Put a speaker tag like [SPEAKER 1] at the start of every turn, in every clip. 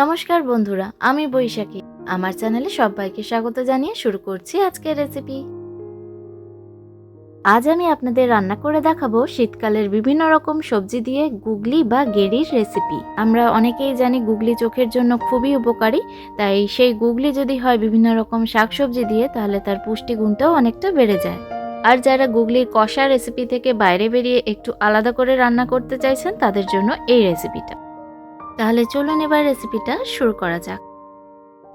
[SPEAKER 1] নমস্কার বন্ধুরা, আমি বৈশাখী। আমার চ্যানেলে সবাইকে স্বাগত জানিয়ে শুরু করছি আজকের রেসিপি। আজ আমি আপনাদের রান্না করে দেখাবো শীতকালের বিভিন্ন রকম সবজি দিয়ে গুগলি বা গেরির রেসিপি। আমরা অনেকেই জানি গুগলি চোখের জন্য খুবই উপকারী, তাই সেই গুগলি যদি হয় বিভিন্ন রকম শাকসবজি দিয়ে, তাহলে তার পুষ্টিগুণটাও অনেকটা বেড়ে যায়। আর যারা গুগলির কষা রেসিপি থেকে বাইরে বেরিয়ে একটু আলাদা করে রান্না করতে চাইছেন, তাদের জন্য এই রেসিপিটা। তাহলে চলুন এবার রেসিপিটা শুরু করা যাক।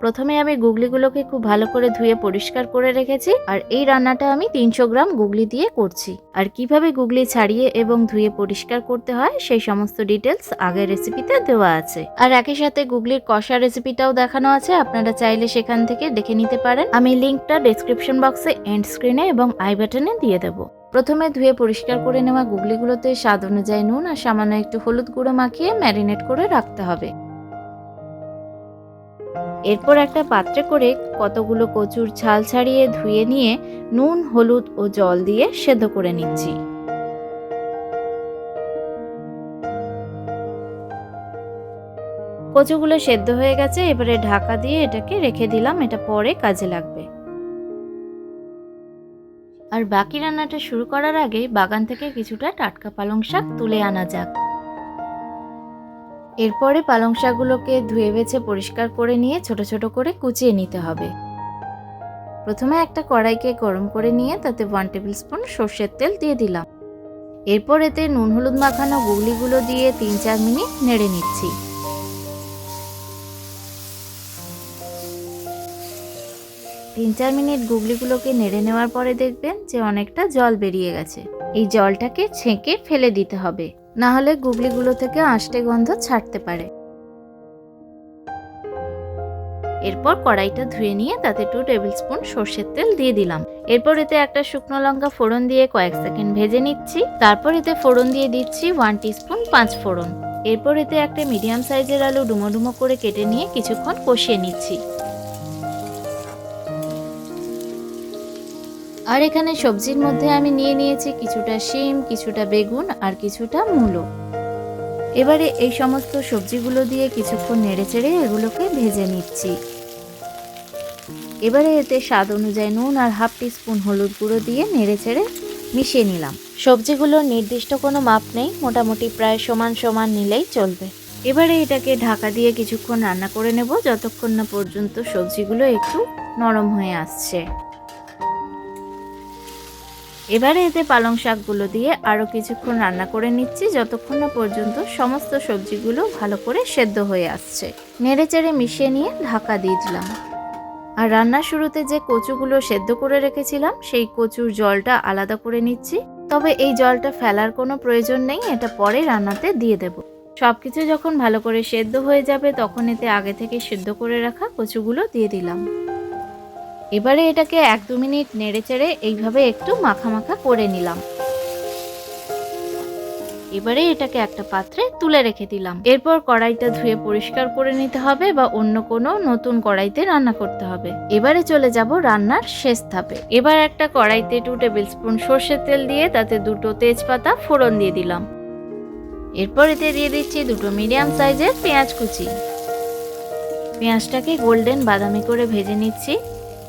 [SPEAKER 1] প্রথমে আমি গুগলিগুলোকে খুব ভালো করে ধুয়ে পরিষ্কার করে রেখেছি আর এই রান্নাটা আমি তিনশো গ্রাম গুগলি দিয়ে করছি। আর কীভাবে গুগলি ছাড়িয়ে এবং ধুয়ে পরিষ্কার করতে হয় সেই সমস্ত ডিটেলস আগের রেসিপিতে দেওয়া আছে। আর একই সাথে গুগলির কষা রেসিপিটাও দেখানো আছে, আপনারা চাইলে সেখান থেকে দেখে নিতে পারেন। আমি লিঙ্কটা ডেসক্রিপশন বক্সে এন্ড স্ক্রিনে এবং আই বাটনে দিয়ে দেবো। প্রথমে ধুয়ে পরিষ্কার করে নেওয়া গুগলিগুলোতে স্বাদ অনুযায়ী নুন আর সামান্য একটু হলুদ গুঁড়ো মাখিয়ে ম্যারিনেট করে রাখতে হবে। এরপর একটা পাত্রে করে কতগুলো কচুর ছাল ছাড়িয়ে ধুয়ে নিয়ে নুন, হলুদ ও জল দিয়ে সেদ্ধ করে নিচ্ছি। কচুগুলো সেদ্ধ হয়ে গেছে, এবারে ঢাকা দিয়ে এটাকে রেখে দিলাম, এটা পরে কাজে লাগবে। আর বাকি রান্নাটা শুরু করার আগে বাগান থেকে কিছুটা টাটকা পালং শাক তুলে আনা যাক। এরপরে পালং শাকগুলোকে ধুয়ে বেছে পরিষ্কার করে নিয়ে ছোট ছোট করে কুচিয়ে নিতে হবে। প্রথমে একটা কড়াইকে গরম করে নিয়ে তাতে ওয়ান টেবিল স্পুন সর্ষের তেল দিয়ে দিলাম। এরপর এতে নুন হলুদ মাখানো গুগলিগুলো দিয়ে তিন চার মিনিট নেড়ে নিচ্ছি। তিন চার মিনিট গুগলিগুলোকে নেড়ে নেওয়ার পরে দেখবেন যে অনেকটা জল বেরিয়ে গেছে। এই জলটাকে ছেঁকে ফেলে দিতে হবে, না হলে গুগলিগুলো থেকে আষ্টে গন্ধ ছাড়তে পারে। এরপর কড়াইটা ধুয়ে নিয়ে তাতে টু টেবিল স্পুন সর্ষের তেল দিয়ে দিলাম। এরপর এতে একটা শুকনো লঙ্কা ফোড়ন দিয়ে কয়েক সেকেন্ড ভেজে নিচ্ছি। তারপর এতে ফোড়ন দিয়ে দিচ্ছি ওয়ান স্পুন পাঁচ ফোড়ন। এরপর এতে একটা মিডিয়াম সাইজের আলু ডুমো ডুমো করে কেটে নিয়ে কিছুক্ষণ কষিয়ে নিচ্ছি। আর এখানে সবজির মধ্যে আমি নিয়ে নিয়েছি কিছুটা শিম, কিছুটা বেগুন আর কিছুটা মূলো। এবারে এই সমস্ত সবজিগুলো দিয়ে কিছুক্ষণ নেড়ে চেড়ে এগুলোকে ভেজে নিচ্ছি। এবারে এতে স্বাদ অনুযায়ী নুন আর হাফ স্পুন হলুদ গুঁড়ো দিয়ে নেড়ে চেড়ে মিশিয়ে নিলাম। সবজিগুলোর নির্দিষ্ট কোনো মাপ নেই, মোটামুটি প্রায় সমান সমান নিলেই চলবে। এবারে এটাকে ঢাকা দিয়ে কিছুক্ষণ রান্না করে নেব, যতক্ষণ না পর্যন্ত সবজিগুলো একটু নরম হয়ে আসছে। এবারে এতে পালং শাকগুলো দিয়ে আরও কিছুক্ষণ রান্না করে নিচ্ছি, যতক্ষণ না পর্যন্ত সমস্ত সবজিগুলো ভালো করে সেদ্ধ হয়ে আসছে। নেড়ে চেড়ে মিশিয়ে নিয়ে ঢাকা দিয়ে দিলাম। আর রান্নার শুরুতে যে কচুগুলো সেদ্ধ করে রেখেছিলাম, সেই কচুর জলটা আলাদা করে নিচ্ছি। তবে এই জলটা ফেলার কোনো প্রয়োজন নেই, এটা পরে রান্নাতে দিয়ে দেব। সব কিছু যখন ভালো করে সেদ্ধ হয়ে যাবে, তখন এতে আগে থেকে সেদ্ধ করে রাখা কচুগুলো দিয়ে দিলাম। এবারে এটাকে এক দু মিনিট নেড়ে চেড়ে এইভাবে একটু মাখা মাখা করে নিলাম। এবারে এটাকে একটা পাত্রে তুলে রেখে দিলাম। এরপর কড়াইটা ধুয়ে পরিষ্কার করে নিতে হবে বা অন্য কোনো নতুন কড়াইতে রান্না করতে হবে। এবারে চলে যাব রান্নার শেষ ধাপে। এবার একটা কড়াইতে টু টেবিল স্পুন সর্ষের তেল দিয়ে তাতে দুটো তেজপাতা ফোড়ন দিয়ে দিলাম। এরপর এতে দিয়ে দিচ্ছি দুটো মিডিয়াম সাইজের পেঁয়াজ কুচি। পেঁয়াজটাকে গোল্ডেন বাদামি করে ভেজে নিচ্ছি।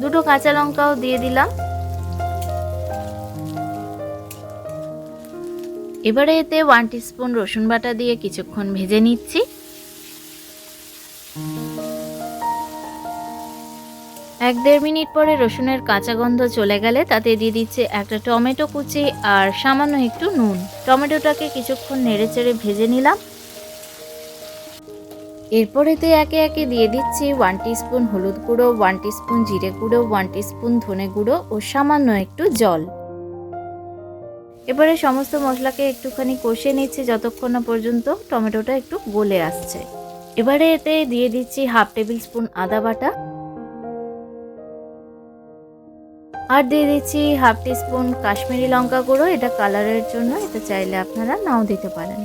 [SPEAKER 1] দুটো কাঁচা লঙ্কাও দিয়ে দিলাম। এবারে এতে ওয়ান স্পুন রসুন বাটা দিয়ে কিছুক্ষণ ভেজে নিচ্ছি। এক দেড় মিনিট পরে রসুনের কাঁচা গন্ধ চলে গেলে তাতে দিয়ে দিচ্ছে একটা টমেটো কুচি আর সামান্য একটু নুন। টমেটোটাকে কিছুক্ষণ নেড়ে চেড়ে ভেজে নিলাম। এরপর এতে একে একে দিয়ে দিচ্ছি ওয়ান স্পুন হলুদ গুঁড়ো ওয়ান স্পুন জিরে গুঁড়ো ওয়ান স্পুন ধনে গুঁড়ো ও সামান্য একটু জল। এবারে সমস্ত মশলাকে একটুখানি কষিয়ে নিচ্ছি যতক্ষণ না পর্যন্ত টমেটোটা একটু গলে আসছে। এবারে এতে দিয়ে দিচ্ছি হাফ টেবিল স্পুন আদা বাটা। আর দিয়ে দিচ্ছি হাফ স্পুন কাশ্মীরি লঙ্কা গুঁড়ো, এটা কালারের জন্য, এটা চাইলে আপনারা নাও দিতে পারেন।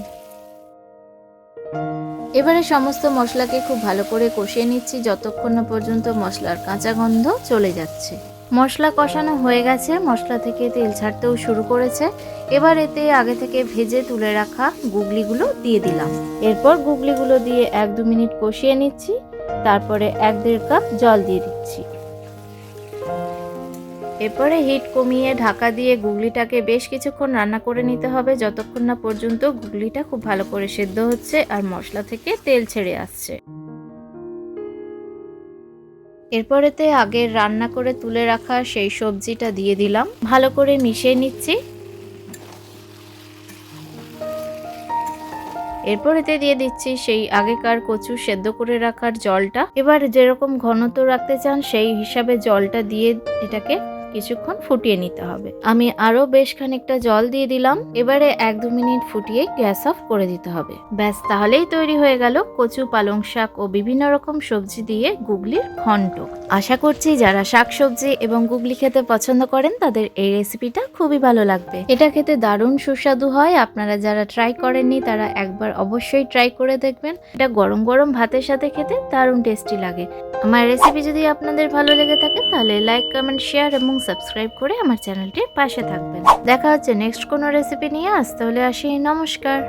[SPEAKER 1] এবারে সমস্ত মশলাকে খুব ভালো করে কষিয়ে নিচ্ছি, যতক্ষণ না পর্যন্ত মশলার কাঁচা গন্ধ চলে যাচ্ছে। মশলা কষানো হয়ে গেছে, মশলা থেকে তেল ছাড়তেও শুরু করেছে। এবার এতে আগে থেকে ভেজে তুলে রাখা গুগলিগুলো দিয়ে দিলাম। এরপর গুগলিগুলো দিয়ে এক দু মিনিট কষিয়ে নিচ্ছি, তারপরে এক দেড় কাপ জল দিয়ে দিচ্ছি। এরপরে হিট কমিয়ে ঢাকা দিয়ে গুগলিটাকে বেশ কিছুক্ষণ রান্না করে নিতে হবে। যতক্ষণ না পর্যন্ত গুগলিটা খুব ভালো করে সেদ্ধ হচ্ছে আর মশলা থেকে তেল ছেড়ে আসছে। এরপরেতে আগে রান্না করে তুলে রাখা সেই সবজিটা দিয়ে দিলাম। ভালো করে মিশিয়ে নিচ্ছি। এরপরেতে দিয়ে দিচ্ছি সেই আগেকার কচু সেদ্ধ করে রাখার জলটা। এবার যেরকম ঘনত্ব রাখতে চান সেই হিসাবে জলটা দিয়ে এটাকে কিছুক্ষণ ফুটিয়ে নিতে হবে। আমি আরও বেশ খানিকটা জল দিয়ে দিলাম। এবারে এক দু মিনিট ফুটিয়ে গ্যাস অফ করে দিতে হবে। ব্যাস, তাহলেই তৈরি হয়ে গেল কচু, পালং শাক ও বিভিন্ন রকম সবজি দিয়ে গুগলির ঘন্ট। আশা করছি যারা শাক সবজি এবং গুগলি খেতে পছন্দ করেন, তাদের এই রেসিপিটা খুবই ভালো লাগবে। এটা খেতে দারুণ সুস্বাদু হয়। আপনারা যারা ট্রাই করেননি, তারা একবার অবশ্যই ট্রাই করে দেখবেন। এটা গরম গরম ভাতের সাথে খেতে দারুণ টেস্টি লাগে। আমার রেসিপি যদি আপনাদের ভালো লেগে থাকে, তাহলে লাইক, কমেন্ট, শেয়ার এবং সাবস্ক্রাইব করে আমার চ্যানেলটির পাশে থাকবেন। দেখা হচ্ছে নেক্সট কোনো রেসিপি নিয়ে। আসতে হলে আসি। নমস্কার।